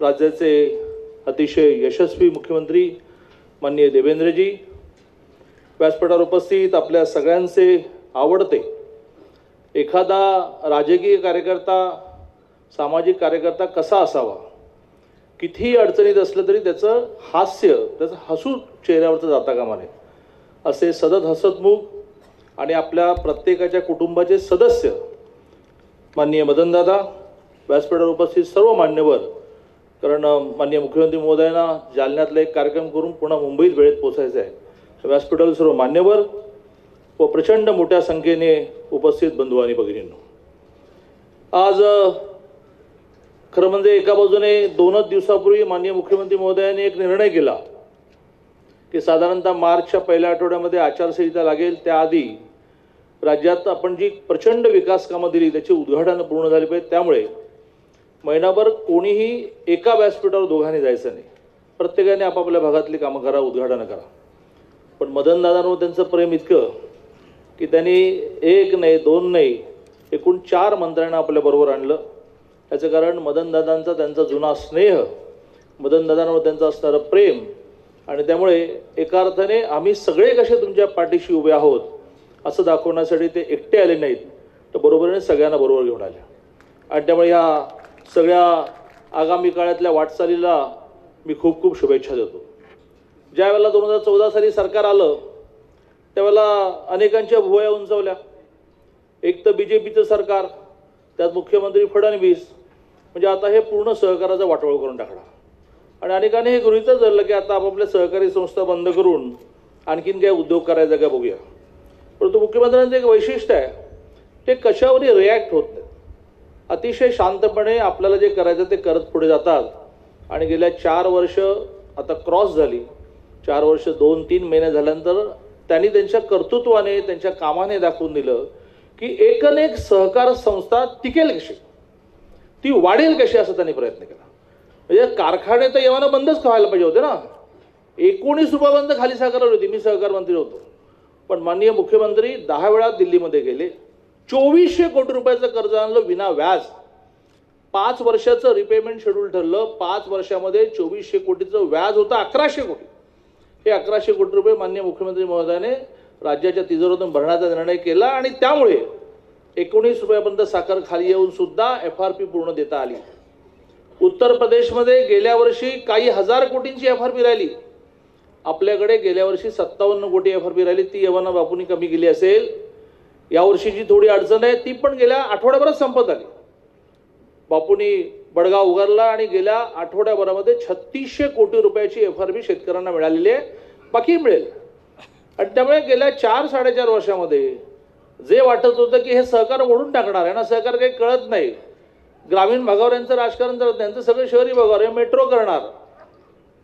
राज्याचे अतिशय यशस्वी मुख्यमंत्री माननीय देवेंद्रजी व्यासपीठावर उपस्थित आपल्या सगळ्यांचे आवडते. एखादा राजकीय कार्यकर्ता सामाजिक कार्यकर्ता कसा असावा? कितीही अडचणीत असलं तरी त्याचं हास्य त्याचं हसू चेहऱ्यावरचं जाता कामा नये. असे सतत हसतमुख आणि आपल्या प्रत्येकाच्या कुटुंबाचे सदस्य माननीय मदनदादा व्यासपीठावर उपस्थित सर्व मान्यवर कारण माननीय मुख्यमंत्री महोदयांना जालन्यातला एक कार्यक्रम करून पुन्हा मुंबईत वेळेत पोचायचं आहे. तर सर्व मान्यवर व प्रचंड मोठ्या संख्येने उपस्थित बंधू आणि भगिनींनो. आज खरं म्हणजे एका बाजूने दोनच दिवसापूर्वी माननीय मुख्यमंत्री महोदयांनी एक निर्णय केला की साधारणतः मार्चच्या पहिल्या आठवड्यामध्ये आचारसंहिता लागेल. त्याआधी राज्यात आपण जी प्रचंड विकास कामं दिली त्याची उद्घाटनं पूर्ण झाली पाहिजे त्यामुळे महिनाभर कोणीही एका व्यासपीठावर दोघांनी जायचं नाही. प्रत्येकाने आपापल्या भागातली कामं करा उद्घाटनं करा. पण मदनदादांवर त्यांचं प्रेम इतकं की त्यांनी एक नाही दोन नाही एकूण चार मंत्र्यांना आपल्याबरोबर आणलं. याचं कारण मदनदादांचा त्यांचा जुना स्नेह मदनदादांवर त्यांचं असणारं प्रेम आणि त्यामुळे एका अर्थाने आम्ही सगळे कसे तुमच्या पाठीशी उभे आहोत असं दाखवण्यासाठी ते एकटे आले नाहीत तर बरोबरीने सगळ्यांना बरोबर घेऊन आले. आणि त्यामुळे ह्या सगळ्या आगामी काळातल्या वाटचालीला मी खूप खूप शुभेच्छा देतो. ज्यावेळेला दोन हजार चौदा साली सरकार आलं त्यावेळेला अनेकांच्या भुवया उंचावल्या. एक तर बी जे पीचं सरकार त्यात मुख्यमंत्री फडणवीस म्हणजे आता हे पूर्ण सहकाराचा वाटोळ करून टाकला आणि अनेकांनी हे गृहितच धरलं की आता आपापल्या सहकारी संस्था बंद करून आणखीन काय उद्योग करायचा का बघूया. परंतु मुख्यमंत्र्यांचं एक वैशिष्ट्य आहे ते कशावरही रिॲक्ट होत नाही. अतिशय शांतपणे आपल्याला जे करायचं ते करत पुढे जातात. आणि गेल्या चार वर्ष आता क्रॉस झाली. चार वर्ष दोन तीन महिने झाल्यानंतर त्यांनी त्यांच्या कर्तृत्वाने त्यांच्या कामाने दाखवून दिलं की एकनेक सहकार संस्था टिकेल कशी? ती वाढेल कशी असा त्यांनी प्रयत्न केला. म्हणजे कारखाने तर येवाना बंदच व्हायला पाहिजे होते ना. एकोणीस रुपयापर्यंत खाली साखर होती. मी सहकार मंत्री होतो. पण माननीय मुख्यमंत्री दहा वेळा दिल्लीमध्ये गेले. चोवीसशे कोटी रुपयाचं कर्ज आणलं विना व्याज. पाच वर्षाचं रिपेमेंट शेड्यूल ठरलं. पाच वर्षामध्ये चोवीसशे कोटीचं व्याज होतं अकराशे कोटी. हे अकराशे कोटी रुपये मान्य मुख्यमंत्री महोदयाने राज्याच्या तिजोरीतून भरण्याचा निर्णय केला आणि त्यामुळे एकोणीस रुपयापर्यंत साखर खाली येऊन सुद्धा एफ आर पी पूर्ण देता आली. उत्तर प्रदेशमध्ये गेल्या वर्षी काही हजार कोटींची एफ आर पी राहिली. आपल्याकडे गेल्या वर्षी सत्तावन्न कोटी एफ आर पी राहिली. ती यवना बापूंनी कमी केली असेल. यावर्षी जी थोडी अडचण आहे ती पण गेल्या आठवड्याभरात संपत आली. बापूंनी बडगाव उगारला आणि गेल्या आठवड्याभरामध्ये छत्तीसशे कोटी रुपयाची एफ आर बी शेतकऱ्यांना मिळालेली आहे बाकी मिळेल. आणि त्यामुळे गेल्या चार साडेचार वर्षामध्ये जे वाटत होतं की हे सहकार ओढून टाकणार आहे ना सहकार काही कळत नाही. ग्रामीण भागावर यांचं राजकारण करत नाही यांचं सगळं शहरी भागावर हे मेट्रो करणार.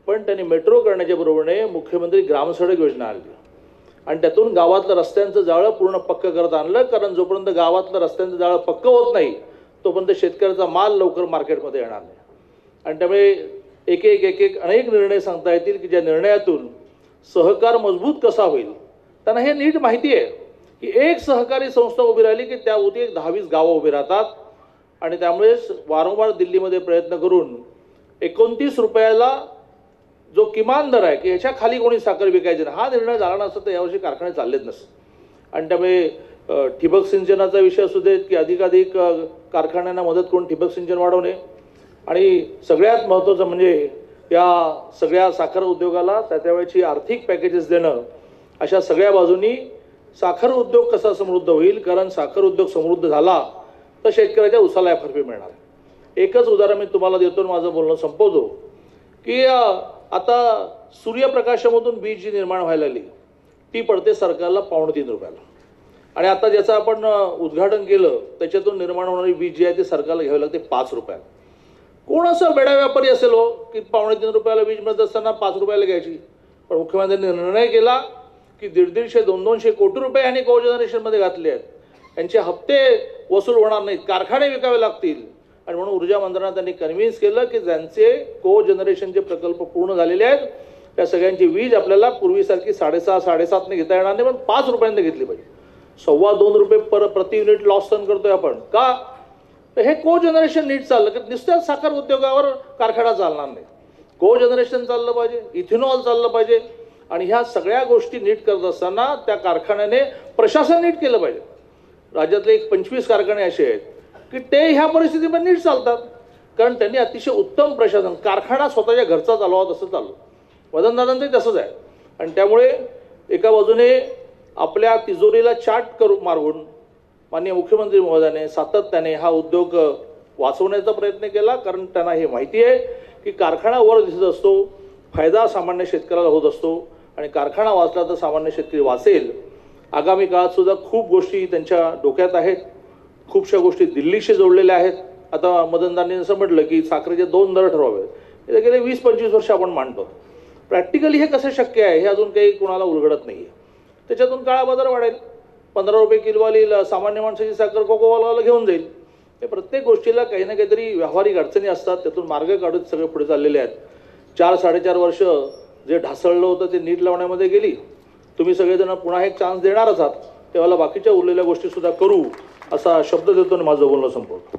पण त्यांनी मेट्रो करण्याच्या बरोबरीने मुख्यमंत्री ग्रामसडक योजना आणली. आणि त्यातून गावातलं रस्त्यांचं जाळं पूर्ण पक्क करत आणलं कारण जोपर्यंत गावातलं रस्त्यांचं जाळं पक्क होत नाही तोपर्यंत शेतकऱ्याचा माल लवकर मार्केटमध्ये येणार नाही. आणि त्यामुळे एक एक एक एक अनेक निर्णय सांगता येतील की ज्या निर्णयातून सहकार मजबूत कसा होईल. त्यांना हे नीट माहिती आहे की एक सहकारी संस्था उभी राहिली की त्याभोवती एक दहावीस गावं उभी राहतात. आणि त्यामुळे वारंवार दिल्लीमध्ये प्रयत्न करून एकोणतीस रुपयाला जो किमान दर आहे की ह्याच्या खाली कोणी साखर विकायची नाही. हा निर्णय झाला नसता तर यावर्षी कारखाने चाललेच नसत. आणि त्यामुळे ठिबक सिंचनाचा विषय असू देत की अधिकाधिक कारखान्यांना मदत करून ठिबक सिंचन वाढवणे. आणि सगळ्यात महत्त्वाचं म्हणजे या सगळ्या साखर उद्योगाला त्या त्यावेळेची आर्थिक पॅकेजेस देणं अशा सगळ्या बाजूनी साखर उद्योग कसा समृद्ध होईल? कारण साखर उद्योग समृद्ध झाला तर शेतकऱ्याच्या उसाला फरफी मिळणार एकच उदाहरण मी तुम्हाला देतो आणि माझं बोलणं संपवतो की आता सूर्यप्रकाशामधून वीज जी निर्माण व्हायला लागली ती पडते सरकारला पावणे तीन रुपयाला. आणि आता ज्याचं आपण उद्घाटन केलं त्याच्यातून निर्माण होणारी वीज जी आहे ती सरकारला घ्यावी लागते पाच रुपयाला. कोण असं बेडा व्यापारी असेल हो की पावणे तीन रुपयाला वीज मिळत असताना पाच रुपयाला घ्यायची? पण मुख्यमंत्र्यांनी निर्णय केला की दीड दीडशे दोन दोनशे कोटी रुपये यांनी को जनरेशनमध्ये घातले आहेत. यांचे हप्ते वसूल होणार नाहीत कारखाने विकावे लागतील. आणि म्हणून ऊर्जा मंत्र्यांना त्यांनी कन्व्हिन्स केलं की ज्यांचे को जनरेशनचे प्रकल्प पूर्ण झालेले आहेत त्या सगळ्यांची वीज आपल्याला पूर्वीसारखी साडेसहा साडेसातने घेता येणार नाही पण पाच रुपयांनी घेतली पाहिजे. सव्वा दोन रुपये पर प्रति युनिट लॉस सहन करतोय आपण. का? हे को जनरेशन नीट चाललं की नुसत्याच साखर उद्योगावर कारखाना चालणार नाही. को जनरेशन चाललं पाहिजे इथेनॉल चाललं पाहिजे आणि ह्या सगळ्या गोष्टी नीट करत असताना त्या कारखान्याने प्रशासन नीट केलं पाहिजे. राज्यातले एक पंचवीस कारखाने असे आहेत की ते ह्या परिस्थितीमध्ये नीट चालतात. कारण त्यांनी अतिशय उत्तम प्रशासन कारखाना स्वतःच्या घरचा चालवा तसं चालू वदनदादांचंही तसंच आहे. आणि त्यामुळे एका बाजूने आपल्या तिजोरीला चाट करू मारवून माननीय मुख्यमंत्री महोदयाने सातत्याने हा उद्योग वाचवण्याचा प्रयत्न केला. कारण त्यांना हे माहिती आहे की कारखाना वर दिसत असतो फायदा सामान्य शेतकऱ्याला होत असतो. आणि कारखाना वाचला तर सामान्य शेतकरी वाचेल. आगामी काळात सुद्धा खूप गोष्टी त्यांच्या डोक्यात आहेत. खूपशा गोष्टी दिल्लीशी जोडलेल्या आहेत. आता मदनदांनी असं म्हटलं की साखरेचे दोन दर ठरवावे. हे गेले वीस पंचवीस वर्ष आपण मांडतो. प्रॅक्टिकली हे कसं शक्य आहे हे अजून काही कुणाला उलगडत नाही आहे त्याच्यातून काळा बाजार वाढेल. पंधरा रुपये किलोवाली सामान्य माणसाची साखर कोकोवाला घेऊन जाईल. हे प्रत्येक गोष्टीला काही ना काहीतरी व्यावहारिक अडचणी असतात. त्यातून मार्ग काढत सगळे पुढे चाललेले आहेत. चार साडेचार वर्ष जे ढासळलं होतं ते नीट लावण्यामध्ये गेली. तुम्ही सगळेजण पुन्हा एक चान्स देणारच आहात. तेव्हा बाकीच्या उरलेल्या गोष्टीसुद्धा करू. असा शब्द देतो आणि माझं बोलणं संपवतो.